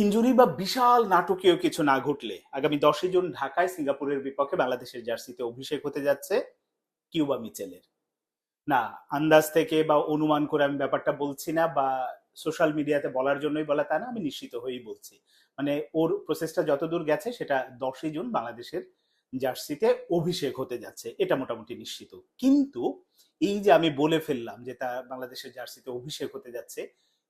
Injury বা বিশাল নাটকীয় কিছু না ঘটলে আগামী দশই জুন ঢাকায় সিঙ্গাপুরের বিপক্ষে বাংলাদেশের জার্সিতে অভিষেক হতে যাচ্ছে কিউবা মিচেলের। না, আন্দাজ থেকে বা অনুমান করে আমি ব্যাপারটা বলছি না বা সোশ্যাল মিডিয়াতে বলার জন্যই বলা তা না, আমি নিশ্চিত হয়েই বলছি। মানে ওর প্রসেসটা যতদূর গেছে সেটা দশই জুন বাংলাদেশের জার্সিতে অভিষেক হতে যাচ্ছে, এটা মোটামুটি নিশ্চিত। কিন্তু এই যে আমি বলে ফেললাম যে তা বাংলাদেশের জার্সিতে অভিষেক হতে যাচ্ছে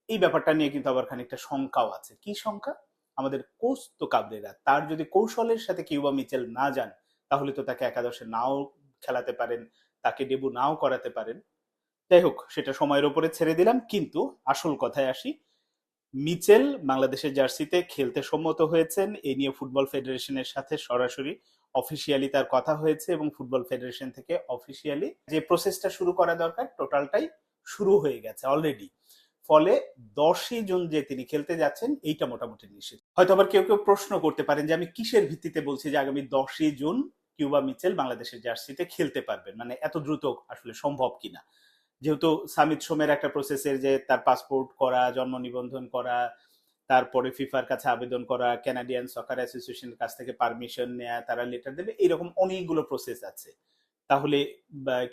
এই ব্যাপারটা নিয়ে কিন্তু আবার খানিকটা শঙ্কাও আছে। কি শঙ্কা? আমাদের কোচ তো কাবরেরা তার যদি কৌশলের সাথে কিউবা মিচেল না যান, তাহলে তো তাকে একাদশে নাও খেলাতে পারেন, তাকে ডেবু নাও করাতে পারেন। যাই হোক, সেটা সময়ের উপরে ছেড়ে দিলাম, কিন্তু আসল কথায় আসি। মিচেল বাংলাদেশের জার্সিতে খেলতে সম্মত হয়েছেন। এ নিয়ে ফুটবল ফেডারেশনের সাথে সরাসরি অফিসিয়ালি তার কথা হয়েছে এবং ফুটবল ফেডারেশন থেকে অফিসিয়ালি যে প্রসেসটা শুরু করা দরকার, টোটালটাই শুরু হয়ে গেছে অলরেডি। ফলে দশই জুন যে তিনি খেলতে যাচ্ছেন, এইটা মোটামুটি নিশ্চিত। হয়তো আবার কেউ কেউ প্রশ্ন করতে পারেন যে, আমি কিসের ভিত্তিতে বলছি যে, আগামী দশই জুন কিউবা মিচেল বাংলাদেশের জার্সিতে খেলতে পারবেন? মানে এত দ্রুত আসলে সম্ভব কিনা? যেহেতু সামিত সোমের একটা প্রসেসের যে, তার পাসপোর্ট করা, জন্ম নিবন্ধন করা, তারপরে ফিফার কাছে আবেদন করা ক্যানাডিয়ান সকার অ্যাসোসিয়েশনের কাছ থেকে পারমিশন নেওয়া তারা লেটার দেবে এরকম অনেকগুলো প্রসেস আছে। তাহলে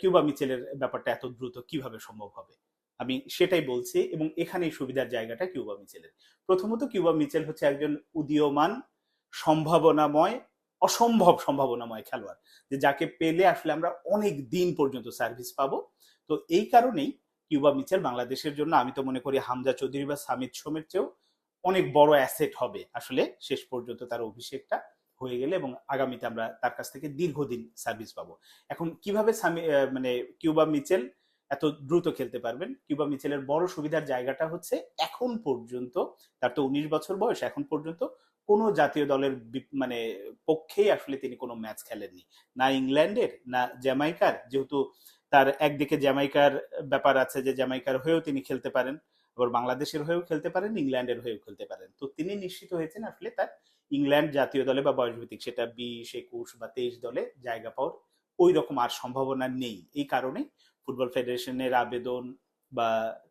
কিউবা মিচেলের ব্যাপারটা এত দ্রুত কীভাবে সম্ভব হবে? আমি সেটাই বলছি এবং এখানেই সুবিধার জায়গাটা কিউবা মিচেলের। প্রথমত কিউবা মিচেল হচ্ছে একজন উদীয়মান, সম্ভাবনাময়, অসম্ভব সম্ভাবনাময় খেলোয়াড়, যে যাকে পেলে আসলে আমরা অনেক দিন পর্যন্ত সার্ভিস পাবো। তো এই কারণেই কিউবা মিচেল বাংলাদেশের জন্য আমি তো মনে করি হামজা চৌধুরী বা সামিদ সোমের চেয়েও অনেক বড় অ্যাসেট হবে আসলে শেষ পর্যন্ত তার অভিষেকটা হয়ে গেলে এবং আগামীতে আমরা তার কাছ থেকে দীর্ঘদিন সার্ভিস পাবো। এখন কীভাবে মানে কিউবা মিচেল এত দ্রুত খেলতে পারবেন। কিউবা মিচেলের বড় সুবিধার জায়গাটা হচ্ছে এখন পর্যন্ত, তার তো উনিশ বছর বয়স, এখন পর্যন্ত কোনো জাতীয় দলের মানে পক্ষেই আসলে তিনি কোনো ম্যাচ খেলেননি। না ইংল্যান্ডের, না জ্যামাইকার, যেহেতু তার একদিকে জ্যামাইকার ব্যাপার আছে যে জ্যামাইকার হয়েও তিনি খেলতে পারেন, আবার বাংলাদেশের হয়েও খেলতে পারেন, ইংল্যান্ডের হয়েও খেলতে পারেন। তো তিনি নিশ্চিত হয়েছেন আসলে তার ইংল্যান্ড জাতীয় দলে বা বয়সভিত্তিক সেটা বিশ, একুশ বা তেইশ দলে জায়গা পাওয়ার ওই রকম আর সম্ভাবনা নেই। এই কারণে ফুটবল ফেডারেশনের আবেদন বা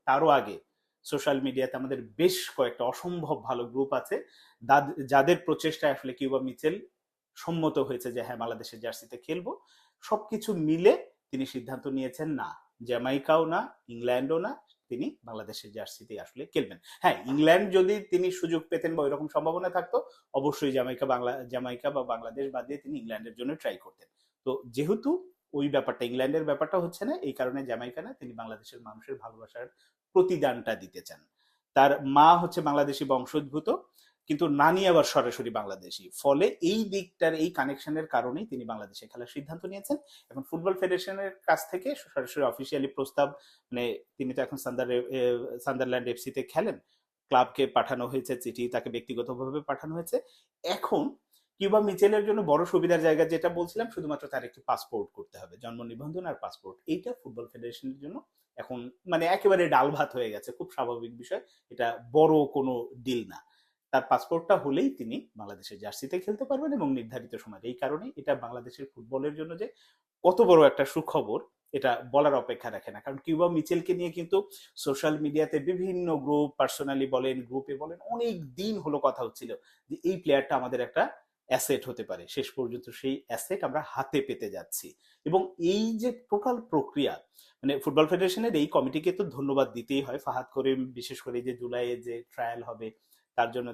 তারও আগে সোশ্যাল মিডিয়াতে আমাদের বেশ কয়েকটা অসম্ভব ভালো গ্রুপ আছে। যাদের প্রচেষ্টায় আসলে কিউবা মিচেল সম্মত হয়েছে যে হ্যাঁ বাংলাদেশের জার্সিতে খেলব। সবকিছু মিলে তিনি সিদ্ধান্ত নিয়েছেন, না, জ্যামাইকাও না, ইংল্যান্ডও না, তিনি বাংলাদেশের জার্সিতে আসলে খেলবেন। হ্যাঁ ইংল্যান্ড যদি তিনি সুযোগ পেতেন বা ওইরকম সম্ভাবনা থাকতো, অবশ্যই জামাইকা বাংলা জামাইকা বা বাংলাদেশ বাদ দিয়ে তিনি ইংল্যান্ডের জন্য ট্রাই করতেন। তো যেহেতু ওই ব্যাপারটা, ইংল্যান্ডের ব্যাপারটা হচ্ছে না, এই কারণে জামাইকা না তিনি বাংলাদেশের মানুষের ভালোবাসার প্রতিদানটা দিতে চান। তার মা হচ্ছে বাংলাদেশি বংশোদ্ভূত, কিন্তু নানি আবার সরাসরি বাংলাদেশি। ফলে এই দিকটার, এই কানেকশনের কারণেই তিনি বাংলাদেশে খেলার সিদ্ধান্ত নিয়েছেন এবং ফুটবল ফেডারেশনের কাছ থেকে সরাসরি অফিসিয়ালি প্রস্তাব মানে তিনি তো এখন সান্দার সান্দারল্যান্ড এফসিতে খেলেন, ক্লাবকে পাঠানো হয়েছে, চিঠি তাকে ব্যক্তিগতভাবে পাঠানো হয়েছে। এখন কিউবা মিচেলের জন্য বড় সুবিধার জায়গা যেটা বলছিলাম, শুধুমাত্র তার একটি পাসপোর্ট করতে হবে। জন্ম নিবন্ধন আর পাসপোর্ট এইটা ফুটবল ফেডারেশনের জন্য এখন মানে একেবারে ডাল ভাত হয়ে গেছে। খুব স্বাভাবিক বিষয়, এটা বড় কোনো ডিল না। তার পাসপোর্টটা হলেই তিনি বাংলাদেশের জার্সিতে খেলতে পারবেন এবং নির্ধারিত সময় এই কারণে এটা বাংলাদেশের ফুটবলের জন্য যে কত বড় একটা সুখবর, এটা বলার অপেক্ষা রাখে না। কারণ কিউবা মিচেলকে নিয়ে কিন্তু সোশ্যাল মিডিয়াতে বিভিন্ন গ্রুপ পার্সোনালি বলেন গ্রুপে বলেন, অনেক দিন হলো কথা হচ্ছিল যে এই প্লেয়ারটা আমাদের একটা অ্যাসেট হতে পারে। শেষ পর্যন্ত সেই অ্যাসেট আমরা হাতে পেতে যাচ্ছি। এবং এই যে টোটাল প্রক্রিয়া মানে ফুটবল ফেডারেশনের এই কমিটিকে তো ধন্যবাদ দিতেই হয়। ফাহাদ করিম, বিশেষ করে যে জুলাইয়ে যে ট্রায়াল হবে তার জন্য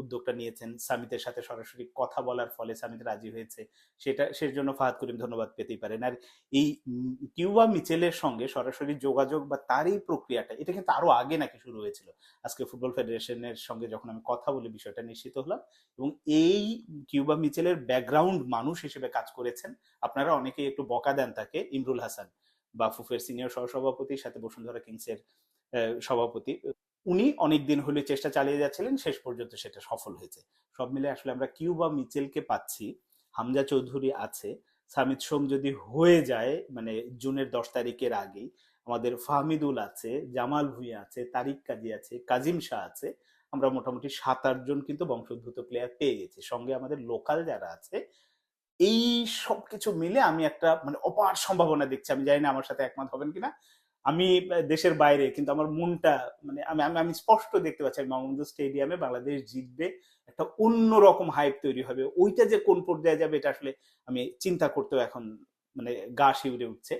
উদ্যোগটা নিয়েছেন সামিতের সাথে সরাসরি কথা বলার ফলে সামিত রাজি হয়েছে। সেটা সেই জন্য ফাহাদ করিম ধন্যবাদ পেতেই পারেন। আর এই কিউবা মিচেলের সঙ্গে সরাসরি যোগাযোগ বা তার এই প্রক্রিয়াটা, এটা কিন্তু আরও আগে নাকি শুরু হয়েছিল। আজকে ফুটবল ফেডারেশনের সঙ্গে যখন আমি কথা বলে বিষয়টা নিশ্চিত হলাম এবং এই কিউবা মিচেলের ব্যাকগ্রাউন্ড মানুষ হিসেবে কাজ করেছেন, আপনারা অনেকেই একটু বকা দেন তাকে, ইমরুল হাসান বা ফুফের সিনিয়র সহসভাপতি সাথে বসুন্ধরা কিংসের সভাপতি। উনি অনেক দিন হলে চেষ্টা চালিয়ে যাচ্ছিলেন, শেষ পর্যন্ত সেটা সফল হয়েছে। সব মিলে আসলে আমরা কিউবা মিচেলকে পাচ্ছি। হামজা চৌধুরী আছে। সামিত সোম যদি হয়ে যায় মানে জুনের দশ তারিখের আগেই, আমাদের ফাহমিদুল আছে, জামাল ভুঁইয়া আছে, তারিক কাজী আছে, কাজিম শাহ আছে, আমরা মোটামুটি সাত, আট জন কিন্তু বংশোদ্ভূত প্লেয়ার পেয়ে গেছি। সঙ্গে আমাদের লোকাল যারা আছে, এই সব কিছু মিলে আমি একটা মানে অপার সম্ভাবনা দেখছি। আমি জানি না আমার সাথে একমত হবেন কিনা। আমি দেশের বাইরে, কিন্তু আমার মনটা মানে আমি আমি আমি স্পষ্ট দেখতে পাচ্ছি, আমি বঙ্গবন্ধু স্টেডিয়ামে বাংলাদেশ জিতবে, একটা অন্য রকম হাইপ তৈরি হবে। ওইটা যে কোন পর্যায়ে যাবে, এটা আসলে আমি চিন্তা করতেও এখন মানে গা শিউরে উঠছে।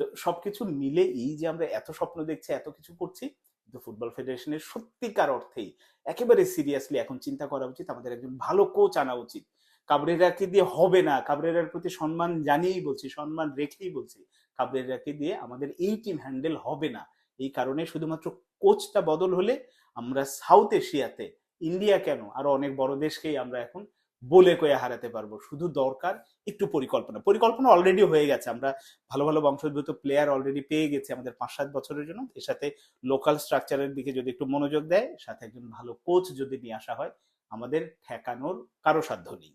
তো সবকিছু মিলে এই যে আমরা এত স্বপ্ন দেখছি, এত কিছু করছি, কিন্তু ফুটবল ফেডারেশনের সত্যিকার অর্থেই একেবারে সিরিয়াসলি এখন চিন্তা করা উচিত, আমাদের একজন ভালো কোচ আনা উচিত। কাবরেরাকে দিয়ে হবে না, কাবরেরার প্রতি সম্মান জানিয়েই বলছি, সম্মান রেখেই বলছি কাবরেরাকে দিয়ে আমাদের এই টিম হ্যান্ডেল হবে না। এই কারণে শুধুমাত্র কোচটা বদল হলে আমরা সাউথ এশিয়াতে ইন্ডিয়া কেন, আরও অনেক বড় দেশকেই আমরা এখন বলে কয়ে হারাতে পারব। শুধু দরকার একটু পরিকল্পনা। পরিকল্পনা অলরেডি হয়ে গেছে। আমরা ভালো ভালো বংশোদ্ভূত প্লেয়ার অলরেডি পেয়ে গেছি আমাদের পাঁচ সাত বছরের জন্য। এর সাথে লোকাল স্ট্রাকচারের দিকে যদি একটু মনোযোগ দেয়, সাথে একজন ভালো কোচ যদি নিয়ে আসা হয়, আমাদের ঠেকানোর কারও সাধ্য নেই।